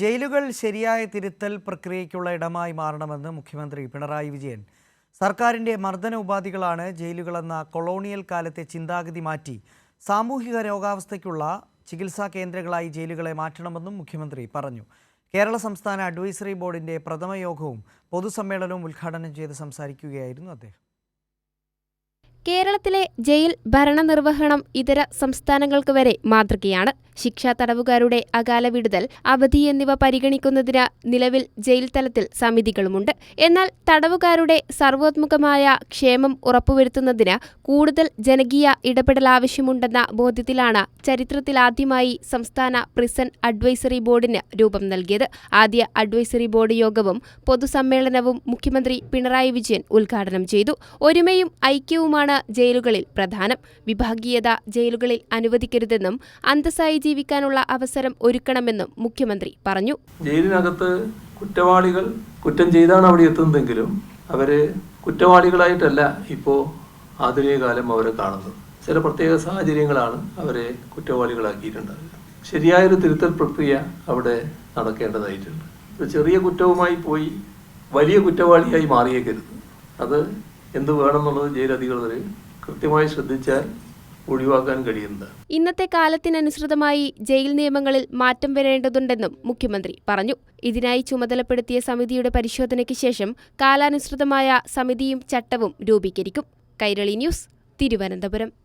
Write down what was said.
ജയിലുകൾ ശരിയായ തിരുത്തൽ പ്രക്രിയയ്ക്കുള്ള ഇടമായി മാറണമെന്ന് മുഖ്യമന്ത്രി പിണറായി വിജയൻ. സർക്കാരിന്റെ മർദ്ദന ഉപാധികളാണ് ജയിലുകളെന്ന കൊളോണിയൽ കാലത്തെ ചിന്താഗതി മാറ്റി സാമൂഹിക രോഗാവസ്ഥയ്ക്കുള്ള ചികിത്സാ കേന്ദ്രങ്ങളായി ജയിലുകളെ മാറ്റണമെന്നും മുഖ്യമന്ത്രി പറഞ്ഞു. കേരള സംസ്ഥാന അഡ്വൈസറി ബോർഡിന്റെ പ്രഥമ യോഗവും പൊതുസമ്മേളനവും ഉദ്ഘാടനം ചെയ്ത് സംസാരിക്കുകയായിരുന്നു അദ്ദേഹം. കേരളത്തിലെ ജയിൽ ഭരണനിർവഹണം ഇതര സംസ്ഥാനങ്ങൾക്ക് വരെ മാതൃകയാണ്. ശിക്ഷാ തടവുകാരുടെ അകാല വിടുതൽ അവധി എന്നിവ പരിഗണിക്കുന്നതിന് നിലവിൽ ജയിൽ തലത്തിൽ സമിതികളുമുണ്ട്. എന്നാൽ തടവുകാരുടെ സർവോത്മുഖമായ ക്ഷേമം ഉറപ്പുവരുത്തുന്നതിന് കൂടുതൽ ജനകീയ ഇടപെടൽ ആവശ്യമുണ്ടെന്ന ബോധ്യത്തിലാണ് ചരിത്രത്തിലാദ്യമായി സംസ്ഥാന പ്രിസൺ അഡ്വൈസറി ബോർഡിന് രൂപം നൽകിയത്. ആദ്യ അഡ്വൈസറി ബോർഡ് യോഗവും പൊതുസമ്മേളനവും മുഖ്യമന്ത്രി പിണറായി വിജയൻ ഉദ്ഘാടനം ചെയ്തു. ഒരുമയും ഐക്യവുമാണ് ജയിലുകളിൽ പ്രധാനം. വിഭാഗീയത ജയിലുകളിൽ അനുവദിക്കരുതെന്നും അന്തസ്സായി ജീവിക്കാനുള്ള അവസരം ഒരുക്കണമെന്നും മുഖ്യമന്ത്രി പറഞ്ഞു. ജയിലിനകത്ത് കുറ്റവാളികൾ കുറ്റം ചെയ്താണ് അവിടെ എത്തുന്നതെങ്കിലും അവർ കുറ്റവാളികളായിട്ടല്ല ഇപ്പോ ആധുനിക കാലം അവരെ കാണുന്നത്. ചില പ്രത്യേക സാഹചര്യങ്ങളാണ് അവരെ കുറ്റവാളികളാക്കിയിട്ടുണ്ടാവുക. ശരിയായൊരു തിരുത്തൽ പ്രക്രിയ അവിടെ നടക്കേണ്ടതായിട്ടുണ്ട്. ഒരു ചെറിയ കുറ്റവുമായി പോയി വലിയ കുറ്റവാളിയായി മാറിയേക്കരുത്. അത് എന്ത് വേണമെന്നുള്ളത് ജയിലധികൃതർ കൃത്യമായി ശ്രദ്ധിച്ചാൽ ഒഴിവാക്കാൻ കഴിയുന്നത്. ഇന്നത്തെ കാലത്തിനനുസൃതമായി ജയിൽ നിയമങ്ങളിൽ മാറ്റം വരേണ്ടതുണ്ടെന്നും മുഖ്യമന്ത്രി പറഞ്ഞു. ഇതിനായി ചുമതലപ്പെടുത്തിയ സമിതിയുടെ പരിശോധനയ്ക്ക് ശേഷം കാലാനുസൃതമായ സമിതിയും ചട്ടവും രൂപീകരിക്കും. കൈരളി ന്യൂസ് തിരുവനന്തപുരം.